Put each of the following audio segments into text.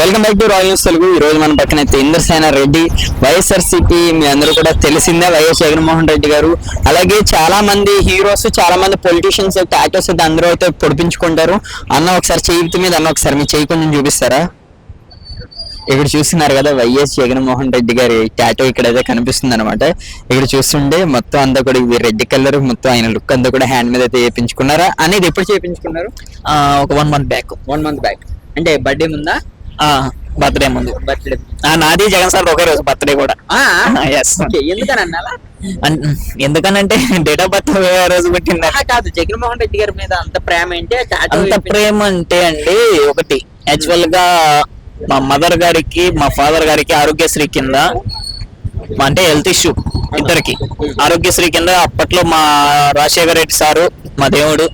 Welcome back to Royal News Telugu. ఈ రోజు మన పక్కన అయితే ఇంద్రసేన రెడ్డి వైఎస్ఆర్సీపీ మీ అందరూ కూడా తెలిసిందే వైఎస్ జగన్మోహన్ రెడ్డి గారు. అలాగే చాలా మంది హీరోస్ చాలా మంది పొలిటీషియన్స్ అయితే యాక్టర్స్ అయితే అందరూ అయితే పొడిపించుకుంటారు. అన్న ఒకసారి చేయి మీద అన్న ఒకసారి మీ చేయి కొంచెం చూపిస్తారా? ఇక్కడ చూస్తున్నారు కదా వైఎస్ జగన్మోహన్ రెడ్డి గారి టాటో ఇక్కడ అయితే కనిపిస్తుంది అనమాట ఇక్కడ చూస్తుంటే మొత్తం అంతా కూడా ఇది రెడ్ కలర్ మొత్తం ఆయన లుక్ అంతా కూడా హ్యాండ్ మీద అయితే చేయించుకున్నారా? అనేది ఎప్పుడు చేయించుకున్నారు? ఒక one month back one month back అంటే బర్త్డే ముందా? బర్త్డే ముందు. బర్త్డే ఆ, నాది జగన్ సార్ ఒకే రోజు బర్త్డే కూడా. ఎస్ ఎందుకని అన్నాలా ఎందుకనంటే డేట్ ఆఫ్ బర్త్ రోజు పుట్టింది. కాదు జగన్మోహన్ రెడ్డి గారి మీద అంత ప్రేమ tattoo అంత ప్రేమ అంటే అండి ఒకటి. యాక్చువల్గా మా మదర్ గారికి మా ఫాదర్ గారికి ఆరోగ్యశ్రీ కింద అంటే హెల్త్ ఇష్యూ ఇద్దరికి. ఆరోగ్యశ్రీ కింద అప్పట్లో మా రాజశేఖర రెడ్డి సారు మా దేవుడు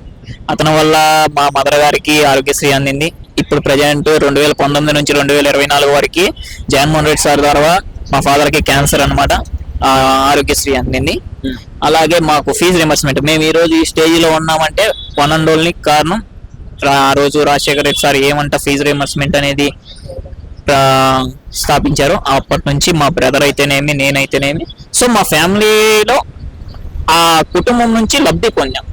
అతని వల్ల మా మదర్ గారికి ఆరోగ్యశ్రీ అందింది. ఇప్పుడు ప్రజెంట్ రెండు వేల పంతొమ్మిది నుంచి రెండు వేల ఇరవై నాలుగు వరకు జగన్మోహన్ రెడ్డి సార్ ద్వారా మా ఫాదర్కి క్యాన్సర్ అనమాట ఆరోగ్యశ్రీ అందింది. ఉమ్. అలాగే మాకు ఫీజు రిమర్స్మెంట్ మేము ఈ రోజు ఈ స్టేజ్లో ఉన్నామంటే వన్ అండ్ ఓన్లీ కారణం ఆ రోజు రాజశేఖర రెడ్డి సార్ ఏమంట ఫీజు రిమర్స్మెంట్ అనేది స్థాపించారు అప్పటి నుంచి మా బ్రదర్ అయితేనేమి నేనైతేనేమి. సో మా ఫ్యామిలీలో ఆ కుటుంబం నుంచి లబ్ధి పొందాం.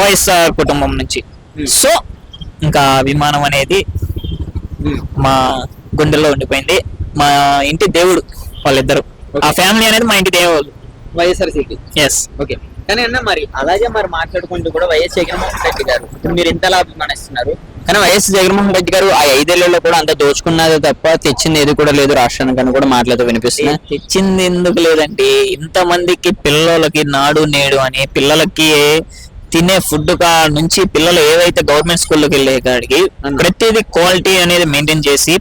వైఎస్ఆర్ కుటుంబం నుంచి. Hmm. సో ఇంకా అభిమానం అనేది. మా గుండెల్లో ఉండిపోయింది. మా ఇంటి దేవుడు వాళ్ళిద్దరు. ఆ ఫ్యామిలీ అనేది మా ఇంటి దేవుడు. వైఎస్ఆర్సీపీ. Yes okay. కానీ అన్న మరి అలాగే మరి మాట్లాడుకుంటూ కూడా వైఎస్ జగన్మోహన్ రెడ్డి గారు మీరు ఇంతలా అభిమానిస్తున్నారు. కానీ వైఎస్ జగన్మోహన్ రెడ్డి గారు ఆ ఐదేళ్ళలో కూడా అంత దోచుకున్నదే తప్ప తెచ్చింది ఏది కూడా లేదు రాష్ట్రానికి అని కూడా మాట్లాడుతూ వినిపిస్తున్నాయి. తెచ్చింది ఎందుకు లేదండి? ఇంతమందికి పిల్లలకి నాడు నేడు అని పిల్లలకి తినే ఫుడ్ కా నుంచి పిల్లలు ఏవైతే గవర్నమెంట్ స్కూల్లోకి వెళ్ళే కాడికి అన్న. ప్రతిదీ క్వాలిటీ అనేది మెయింటైన్ చేసి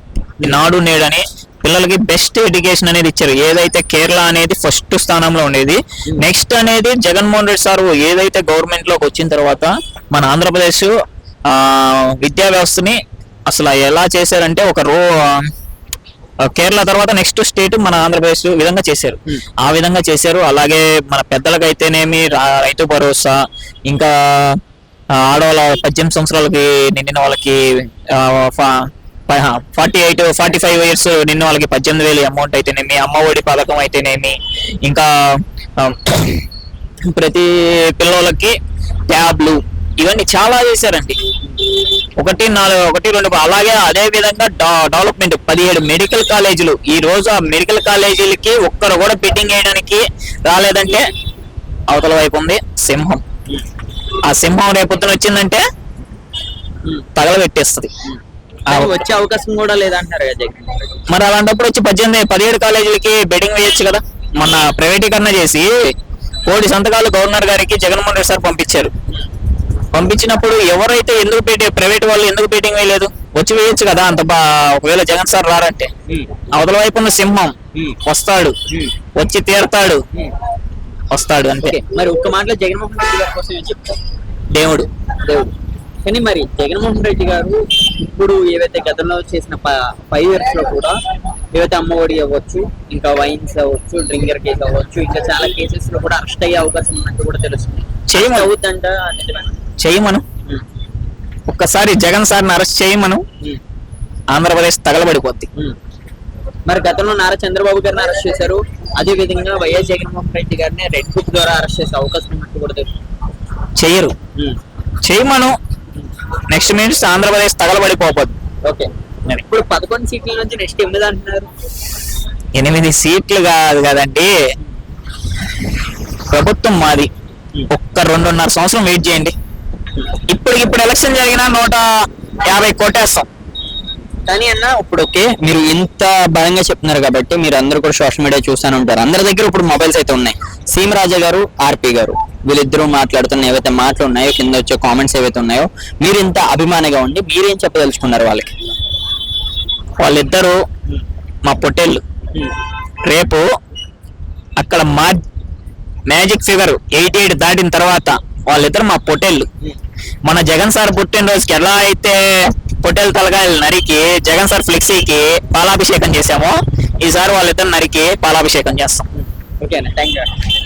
నాడు నేడు అని పిల్లలకి బెస్ట్ ఎడ్యుకేషన్ అనేది ఇచ్చారు ఏదైతే కేరళ అనేది ఫస్ట్ స్థానంలో ఉండేది నెక్స్ట్ అనేది జగన్మోహన్ రెడ్డి సార్ ఏదైతే గవర్నమెంట్లోకి వచ్చిన తర్వాత మన ఆంధ్రప్రదేశ్ ఆ విద్యా వ్యవస్థని అసలు ఎలా చేశారంటే ఒక రో కేరళ తర్వాత నెక్స్ట్ స్టేట్ మన ఆంధ్రప్రదేశ్ విధంగా చేశారు. Hmm. ఆ విధంగా చేశారు. అలాగే మన పెద్దలకు అయితేనేమి రా- రైతు భరోసా ఇంకా ఆడవాళ్ళ పద్దెనిమిది సంవత్సరాలకి నిండిన వాళ్ళకి forty eight forty five years నిన్న వాళ్ళకి పద్దెనిమిది వేలు అమౌంట్ అయితేనేమి అమ్మ ఒడి పథకం అయితేనేమి ఇంకా ప్రతి పిల్లలకి ట్యాబ్లు ఇవన్నీ చాలా చేశారండి. ఒకటి నాలుగు ఒకటి రెండు అలాగే అదే విధంగా డెవలప్మెంట్ పదిహేడు మెడికల్ కాలేజీలు ఈ రోజు ఆ మెడికల్ కాలేజీలకి ఒక్కరు కూడా బిడ్డింగ్ వేయడానికి రాలేదంటే అవతల వైపు ఉంది సింహం. ఆ సింహం రేపొద్దున వచ్చిందంటే తగలబెట్టేస్తుంది. వచ్చే అవకాశం కూడా రెడ్డి మరి అలాంటప్పుడు వచ్చి పద్దెనిమిది పదిహేడు కాలేజీలకి బెడ్డింగ్ వేయొచ్చు కదా. మొన్న ప్రైవేటీకరణ చేసి కోటి సంతకాలు గవర్నర్ గారికి జగన్మోహన్ రెడ్డి సార్ పంపించారు. పంపించినప్పుడు ఎవరైతే ఎందుకు పెట్టి ప్రైవేట్ వాళ్ళు ఎందుకు బెడ్డింగ్ వేయలేదు? వచ్చి వేయొచ్చు కదా అంత బా ఒకవేళ జగన్ సార్ రారంటే. అవతల వైపు ఉన్న సింహం వస్తాడు. వచ్చి తీరతాడు. వస్తాడు అంతే. ఓకే. మరి ఒక్క మాటలో జగన్మోహన్ రెడ్డి గారి కోసం దేవుడు. దేవుడు. కానీ మరి జగన్మోహన్ రెడ్డి గారు ఇప్పుడు ఏవైతే గతంలో చేసిన ఫైవ్ ఇయర్స్లో కూడా ఏవైతే అమ్మఒడి అవ్వచ్చు ఇంకా వైన్స్ అవ్వచ్చు డ్రింకర్ కేసు అవ్వచ్చు ఇంకా చాలా కేసెస్లో కూడా అరెస్ట్ అయ్యే అవకాశం ఉన్నట్టు కూడా తెలుస్తుంది. చేయమను. అవుతుందంట నిజమేనా? చేయమను. ఒక్కసారి జగన్ సార్ని అరెస్ట్ చేయమను. ఆంధ్రప్రదేశ్ తగలబడిపోద్ది. మరి గతంలో నారా చంద్రబాబు గారిని అరెస్ట్ చేశారు. అదే విధంగా వైఎస్ జగన్మోహన్ రెడ్డి గారిని రెడ్ బుక్ ద్వారా అరెస్ట్ చేసే అవకాశం కూడా తెలుస్తుంది చెయ్యరు చేయమను. నెక్స్ట్ మినిట్స్ ఆంధ్రప్రదేశ్ తగలబడిపోతుంది ఓకే. ఇప్పుడు పదకొండు సీట్ల నుంచి నెక్స్ట్ ఎనిమిది అంటున్నారు. ఎనిమిది సీట్లు కాదు కదండి. ప్రభుత్వం మాది. ఒక్క రెండున్నర సంవత్సరం వెయిట్ చేయండి. ఇప్పుడు ఇప్పుడు ఎలక్షన్ జరిగిన నూట యాభై కోటేస్తాం కానీ అన్న ఇప్పుడు ఓకే మీరు ఇంత బలంగా చెప్తున్నారు కాబట్టి మీరు అందరూ కూడా సోషల్ మీడియా చూస్తూనే ఉంటారు. అందరి దగ్గర ఇప్పుడు మొబైల్స్ అయితే ఉన్నాయి. సీమ్ రాజా గారు ఆర్పి గారు వీళ్ళిద్దరూ మాట్లాడుతున్న ఏవైతే మాటలు ఉన్నాయో కింద వచ్చే కామెంట్స్ ఏవైతే ఉన్నాయో మీరు ఇంత అభిమానిగా ఉండి మీరేం చెప్పదలుచుకున్నారు వాళ్ళకి? వాళ్ళిద్దరూ మా పొట్టేళ్ళు. రేపు అక్కడ మా మ్యాజిక్ ఫిగర్ ఎయిట్ ఎయిట్ దాటిన తర్వాత వాళ్ళిద్దరు మా పొట్టేళ్ళు. మన జగన్ సార్ పుట్టినరోజుకి ఎలా అయితే పొట్టేలు తలగాయలు నరికి జగన్ సార్ ఫ్లెక్సీకి పాలాభిషేకం చేశామో ఈసారి వాళ్ళిద్దరు నరికి పాలాభిషేకం చేస్తాం. ఓకేనా థ్యాంక్ యూ